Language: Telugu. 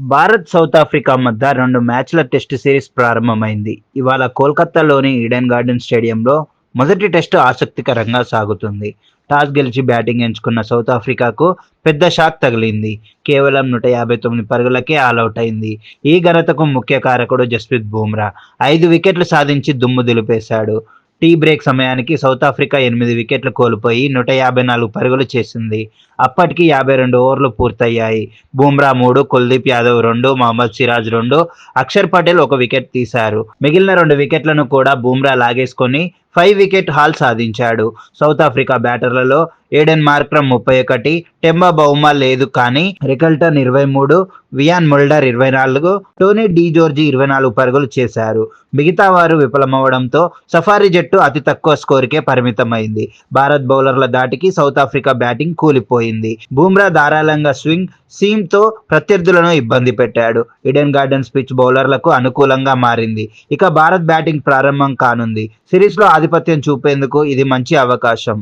భారత్ సౌత్ ఆఫ్రికా మధ్య రెండు మ్యాచ్ల టెస్ట్ సిరీస్ ప్రారంభమైంది. ఇవాళ కోల్కతాలోని ఈడెన్ గార్డెన్ స్టేడియంలో మొదటి టెస్టు ఆసక్తికరంగా సాగుతుంది. టాస్ గెలిచి బ్యాటింగ్ ఎంచుకున్న సౌత్ ఆఫ్రికాకు పెద్ద షాక్ తగిలింది. కేవలం నూట యాభై తొమ్మిది పరుగులకే ఆల్అవుట్ అయింది. ఈ ఘనతకు ముఖ్య కారకుడు జస్ప్రీత్ బూమ్రా ఐదు వికెట్లు సాధించి దుమ్ము దులిపేశాడు. టీ బ్రేక్ సమయానికి సౌత్ ఆఫ్రికా ఎనిమిది వికెట్లు కోల్పోయి నూట యాభై నాలుగు పరుగులు చేసింది. అప్పటికి యాభై రెండు ఓవర్లు పూర్తయ్యాయి. బూమ్రా మూడు కుల్దీప్ యాదవ్ రెండు మహమ్మద్ సిరాజ్ రెండు. అక్షర్ పటేల్ ఒక వికెట్ తీశారు. మిగిలిన రెండు వికెట్లను కూడా బూమ్రా లాగేసుకొని ఫైవ్ వికెట్ హాల్ సాధించాడు. సౌత్ ఆఫ్రికా బ్యాటర్లలో ఏడెన్ మార్క్రమ్ ముప్పై ఒకటి టెంబా బౌమా లేదు కానీ రికల్టన్ ఇరవై మూడు వియాన్ ముల్డర్ ఇరవై నాలుగు టోనీ డీ జోర్జీ ఇరవై నాలుగు పరుగులు చేశారు. మిగతా వారు విఫలమవడంతో సఫారీ జట్టు అతి తక్కువ స్కోరుకే పరిమితమైంది. భారత్ బౌలర్ల దాటికి సౌత్ ఆఫ్రికా బ్యాటింగ్ కూలిపోయింది. బూమ్రా ధారాళంగా స్వింగ్ సీమ్తో ప్రత్యర్థులను ఇబ్బంది పెట్టాడు. ఇడెన్ గార్డెన్స్ పిచ్ బౌలర్లకు అనుకూలంగా మారింది. ఇక భారత్ బ్యాటింగ్ ప్రారంభం కానుంది. సిరీస్లో ఆధిపత్యం చూపేందుకు ఇది మంచి అవకాశం.